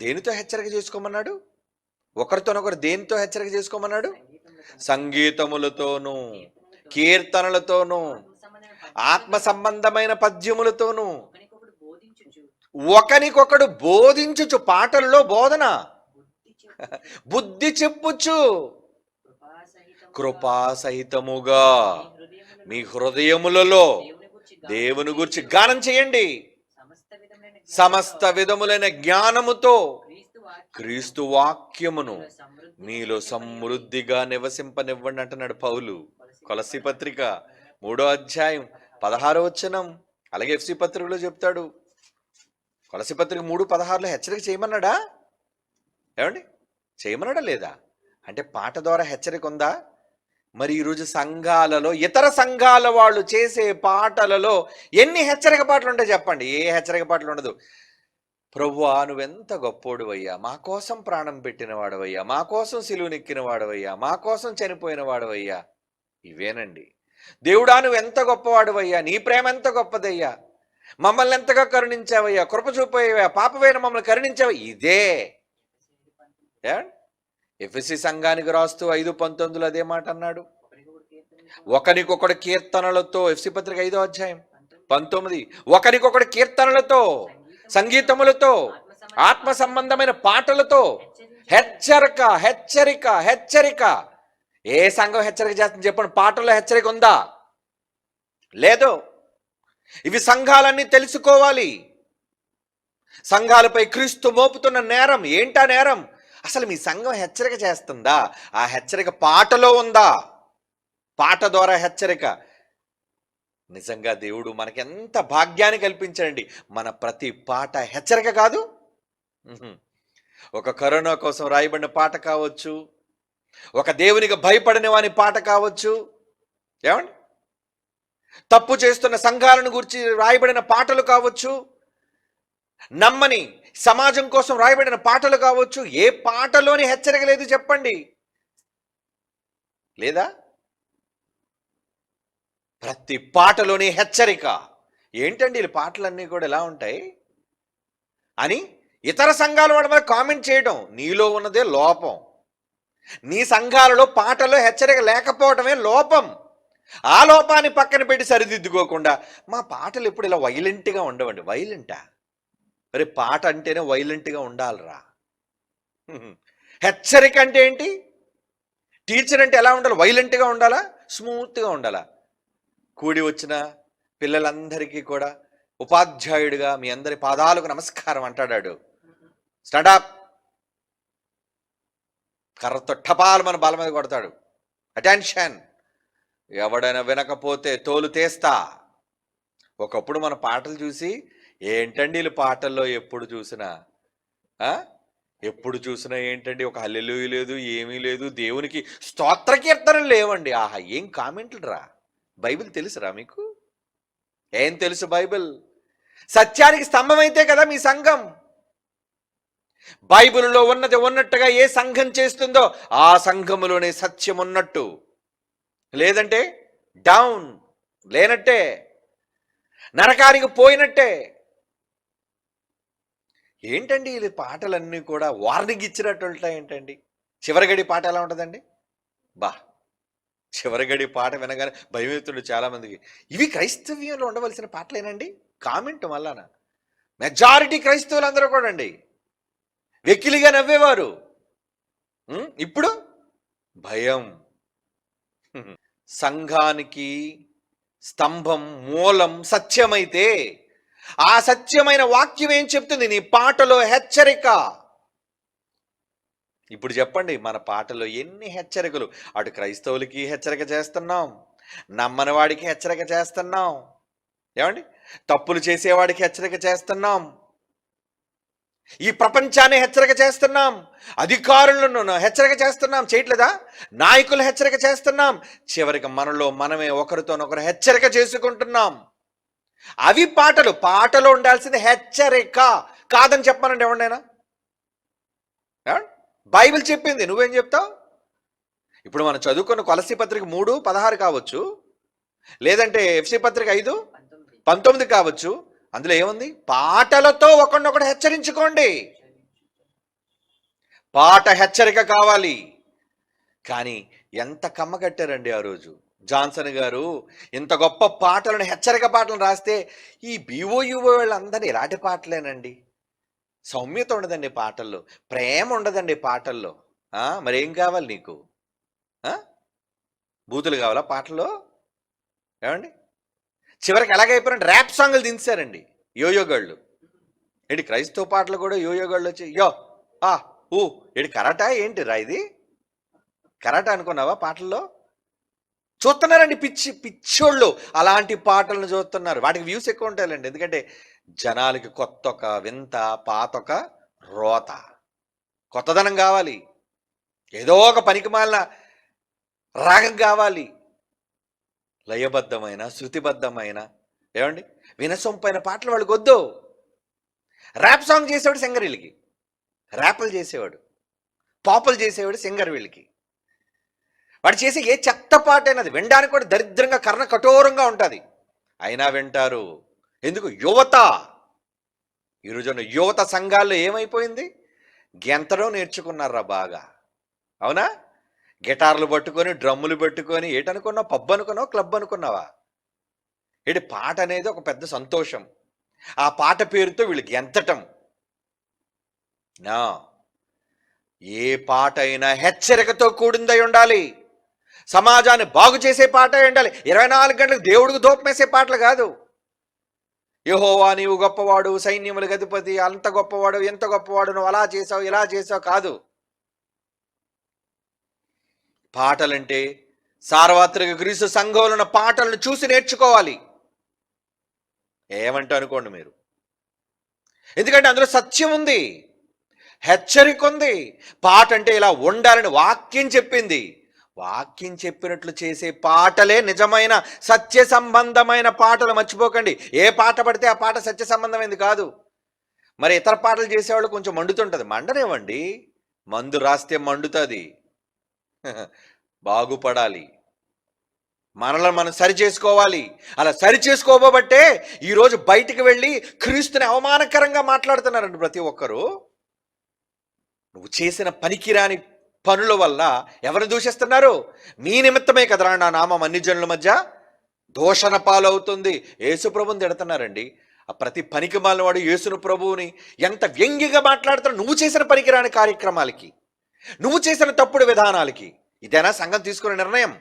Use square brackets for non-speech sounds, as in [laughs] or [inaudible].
దేనితో హెచ్చరిక చేసుకోమన్నాడు? ఒకరితోనొకరు దేనితో హెచ్చరిక చేసుకోమన్నాడు? సంగీతములతోనూ కీర్తనలతోనూ ఆత్మ సంబంధమైన పద్యములతోనూ. ఒకరికొకడు ఒకనికొకడు బోధించుచు పాటల్లో బోధన. బుద్ధి చెప్పు చెప్పుచు. కృపాసహితముగా కృపా సహితముగా మీ హృదయములలో దేవుని గురించి గానం చేయండి. సమస్త విధములైన జ్ఞానముతో క్రీస్తు వాక్యము క్రీస్తు వాక్యమును మీలో సమృద్ధిగా నివసింపనివ్వండి అంటున్నాడు పౌలు. కొలసి పత్రిక మూడో అధ్యాయం పదహారో వచనం. అలాగే ఎఫ్సి పత్రికలో చెప్తాడు. కొలసి పత్రిక మూడు పదహారులో హెచ్చరిక చేయమన్నాడా? ఏమండి? చేయమన్నాడా లేదా? అంటే పాట ద్వారా హెచ్చరిక ఉందా? మరి ఈరోజు సంఘాలలో ఇతర సంఘాల వాళ్ళు చేసే పాటలలో ఎన్ని హెచ్చరిక పాటలు ఉంటాయి చెప్పండి? ఏ హెచ్చరిక పాటలు ఉండదు. ప్రభువా నువ్వెంత గొప్పోడు అయ్యా మా కోసం ప్రాణం పెట్టిన వాడవయ్యా మా కోసం సిలువనెక్కిన వాడవయ్యా మా కోసం చనిపోయిన వాడవయ్యా ఇవేనండి. దేవుడా నువ్వెంత గొప్పవాడువయ్యా నీ ప్రేమ ఎంత గొప్పదయ్యా మమ్మల్ని ఎంతగా కరుణించావయ్యా కృప చూపయ్యా పాపమైన మమ్మల్ని కరుణించావు ఇదే. ఎఫ్ఎస్సి సంఘానికి రాస్తూ ఐదు పంతొమ్మిదిలో అదే మాట అన్నాడు. ఒకరికొకడు కీర్తనలతో ఎఫ్సి పత్రిక ఐదో అధ్యాయం పంతొమ్మిది. ఒకరికొకడు కీర్తనలతో సంగీతములతో ఆత్మ సంబంధమైన పాటలతో హెచ్చరిక హెచ్చరిక హెచ్చరిక. ఏ సంఘం హెచ్చరిక చేస్తుంది చెప్పండి? పాటల్లో హెచ్చరిక ఉందా? లేదు. ఇవి సంఘాలన్నీ తెలుసుకోవాలి. సంఘాలపై క్రీస్తు మోపుతున్న నేరం ఏంటా నేరం? అసలు మీ సంఘం హెచ్చరిక చేస్తుందా? ఆ హెచ్చరిక పాటలో ఉందా? పాట ద్వారా హెచ్చరిక. నిజంగా దేవుడు మనకి ఎంత భాగ్యాన్ని కల్పించాడండి. మన ప్రతి పాట హెచ్చరిక కాదు. ఒక కరోనా కోసం రాయబడిన పాట కావచ్చు. ఒక దేవునికి భయపడని వాని పాట కావచ్చు. ఏమండి? తప్పు చేస్తున్న సంఘాలను గురించి రాయబడిన పాటలు కావచ్చు. నమ్మని సమాజం కోసం రాయబడిన పాటలు కావచ్చు ఏ పాటలోని హెచ్చరిక లేదు చెప్పండి. లేదా? ప్రతి పాటలోని హెచ్చరిక. ఏంటండి ఈ పాటలన్నీ కూడా ఎలా ఉంటాయి? అని ఇతర సంఘాల వాడి మీద కామెంట్ చేయడం నీలో ఉన్నదే లోపం. నీ సంఘాలలో పాటలో హెచ్చరిక లేకపోవడమే లోపం. ఆ లోపాన్ని పక్కన పెట్టి సరిదిద్దుకోకుండా మా పాటలు ఎప్పుడు ఇలా వైలెంట్గా ఉండవండి. వైలెంటా మరి పాట అంటేనే వైలెంట్గా ఉండాలిరా. హెచ్చరిక అంటే ఏంటి? టీచర్ అంటే ఎలా ఉండాలి? వైలెంట్గా ఉండాలా? స్మూత్గా ఉండాలా? కూడి వచ్చిన పిల్లలందరికీ కూడా ఉపాధ్యాయుడిగా మీ అందరి పాదాలకు నమస్కారం అంటాడాడు. స్టాండప్ కర్రతో టపాలు మన బల మీద కొడతాడు. అటెన్షన్. ఎవడైనా వినకపోతే తోలు తీస్తా. ఒకప్పుడు మన పాటలు చూసి ఏంటండి వీళ్ళు పాటల్లో ఎప్పుడు చూసినా? ఎప్పుడు చూసినా ఏంటండి? ఒక హల్లెలు లేదు ఏమీ లేదు. దేవునికి స్తోత్ర కీర్తనలు లేవండి. ఆహా ఏం కామెంట్లు రా? బైబిల్ తెలుసురా మీకు? ఏం తెలుసు బైబిల్? సత్యానికి స్తంభం అయితే కదా మీ సంఘం? బైబిల్లో ఉన్నది ఉన్నట్టుగా ఏ సంఘం చేస్తుందో ఆ సంఘములోనే సత్యం ఉన్నట్టు. లేదంటే డౌన్ లేనట్టే. నరకానికి పోయినట్టే. ఏంటండి ఇది పాటలన్నీ కూడా వార్నింగ్ ఇచ్చినట్టు ఉంటాయి ఏంటండి చివరిగడి పాట ఎలా ఉంటుందండి? బా చివరిగడి పాట వినగానే భయమవుతుండే చాలామందికి. ఇవి క్రైస్తవ్యంలో ఉండవలసిన పాటలేనండి? కామెంట్ మళ్ళాన మెజారిటీ క్రైస్తవులందరూ కూడా అండి వెకిలిగా నవ్వేవారు. ఇప్పుడు? భయం. సంఘానికి స్తంభం మూలం సత్యమైతే ఆ సత్యమైన వాక్యం ఏం చెప్తుంది? నీ పాటలో హెచ్చరిక. ఇప్పుడు చెప్పండి మన పాటలో ఎన్ని హెచ్చరికలు? అటు క్రైస్తవులకి హెచ్చరిక చేస్తున్నాం నమ్మని వాడికి హెచ్చరిక చేస్తున్నాం. ఏమండి? తప్పులు చేసేవాడికి హెచ్చరిక చేస్తున్నాం. ఈ ప్రపంచాన్ని హెచ్చరిక చేస్తున్నాం. అధికారులను హెచ్చరిక చేస్తున్నాం. చేయట్లేదా? నాయకులు హెచ్చరిక చేస్తున్నాం. చివరికి మనలో మనమే ఒకరితోనొకరు హెచ్చరిక చేసుకుంటున్నాం. అవి పాటలు పాటలో ఉండాల్సింది హెచ్చరిక. కాదని చెప్పానండి ఎవరినైనా? బైబిల్ చెప్పింది నువ్వేం చెప్తావు? ఇప్పుడు మనం చదువుకున్న కొలసి పత్రిక మూడు పదహారు కావచ్చు. లేదంటే ఎఫ్సి పత్రిక ఐదు పంతొమ్మిది పంతొమ్మిది కావచ్చు. అందులో ఏముంది? పాటలతో ఒకరినొకడు హెచ్చరించుకోండి. పాట హెచ్చరిక కావాలి. కానీ ఎంత కమ్మ కట్టారండి ఆ రోజు? జాన్సన్ గారు ఇంత గొప్ప పాటలను హెచ్చరిక పాటలను రాస్తే ఈ బీఓయుఓ వాళ్ళందరూ ఇలాంటి పాటలేనండి. సౌమ్యత ఉండదండి పాటల్లో ప్రేమ ఉండదండి పాటల్లో. మరేం కావాలి నీకు? బూతులు కావాలా పాటల్లో? ఏమండి? చివరికి ఎలాగైపోయారంటే ర్యాప్ సాంగ్లు దించారండి యోయోగాళ్ళు ఏంటి క్రైస్తవ పాటలు కూడా యోయోగాళ్ళు వచ్చి యో ఆ ఊ ఏడు కరాటా ఏంటి రా ఇది? కరాటా అనుకున్నావా పాటల్లో? చూస్తున్నారండి పిచ్చి పిచ్చోళ్ళు. అలాంటి పాటలను చూస్తున్నారు. వాటికి వ్యూస్ ఎక్కువ ఉంటాయండి ఎందుకంటే జనాలకి కొత్త ఒక వింత పాత ఒక రోత. కొత్తదనం కావాలి. ఏదో ఒక పనికి మాలిన రాగం కావాలి. లయబద్ధమైన శృతిబద్ధమైన ఏమండి? వినసొంపైన పాటలు వాళ్ళకి వద్దు. ర్యాప్ సాంగ్ చేసేవాడు సింగర్ వీళ్ళకి. ర్యాపులు చేసేవాడు. పాపులు చేసేవాడు సింగర్ వీళ్ళకి. వాడు చేసే ఏ చెత్త పాట వినడానికి కూడా దరిద్రంగా కర్ణ కఠోరంగా ఉంటుంది. అయినా వింటారు. ఎందుకు? యువత. ఈరోజున యువత సంఘాల్లో ఏమైపోయింది? గెంతడం నేర్చుకున్నారా బాగా? అవునా? గిటార్లు పట్టుకొని డ్రమ్ములు పెట్టుకొని ఏటనుకున్నావు? పబ్ అనుకున్నావు? క్లబ్ అనుకున్నావా? ఏడు పాట అనేది ఒక పెద్ద సంతోషం. ఆ పాట పేరుతో వీళ్ళు గెంతటం. నా ఏ పాట అయినా హెచ్చరికతో కూడిందై ఉండాలి. సమాజాన్ని బాగు చేసే పాట ఉండాలి ఇరవై నాలుగు గంటలకు దేవుడికి దూపమేసే పాటలు కాదు. యహోవా నీవు గొప్పవాడు సైన్యముల గతిపతి అంత గొప్పవాడు ఎంత గొప్పవాడు నువ్వు అలా చేసావు ఇలా చేసావు కాదు. పాటలంటే సార్వత్రిక గ్రీసు సంఘంలో ఉన్న పాటలను చూసి నేర్చుకోవాలి. ఏమంటే అనుకోండి మీరు? ఎందుకంటే అందులో సత్యం ఉంది హెచ్చరిక ఉంది. పాట అంటే ఇలా ఉండాలని వాక్యం చెప్పింది. వాక్యం చెప్పినట్లు చేసే పాటలే నిజమైన సత్య సంబంధమైన పాటలు. మర్చిపోకండి. ఏ పాట పడితే ఆ పాట సత్య సంబంధమైంది కాదు. మరి ఇతర పాటలు చేసేవాళ్ళు కొంచెం మండుతుంటుంది. మండనివ్వండి. మందు రాస్తే మండుతుంది. [laughs] బాగుపడాలి. మనల్ని మనం సరి చేసుకోవాలి. అలా సరి చేసుకోబట్టే ఈరోజు బయటికి వెళ్ళి క్రీస్తుని అవమానకరంగా మాట్లాడుతున్నారండి ప్రతి ఒక్కరూ. నువ్వు చేసిన పనికిరాని పనుల వల్ల ఎవరిని దూషిస్తున్నారు? మీ నిమిత్తమే కదరా నా నామం అన్ని జనుల మధ్య? దోషణ పాలవుతుంది. యేసు ప్రభుని తిడుతున్నారండి. ఆ ప్రతి పనికి మాలినవాడు యేసును ప్రభువుని ఎంత వ్యంగ్యంగా మాట్లాడుతున్నా నువ్వు చేసిన పనికిరాని కార్యక్రమాలకి నువ్వు చేసిన తప్పుడు విధానాలకి. ఇదేనా సంఘం తీసుకునే నిర్ణయం?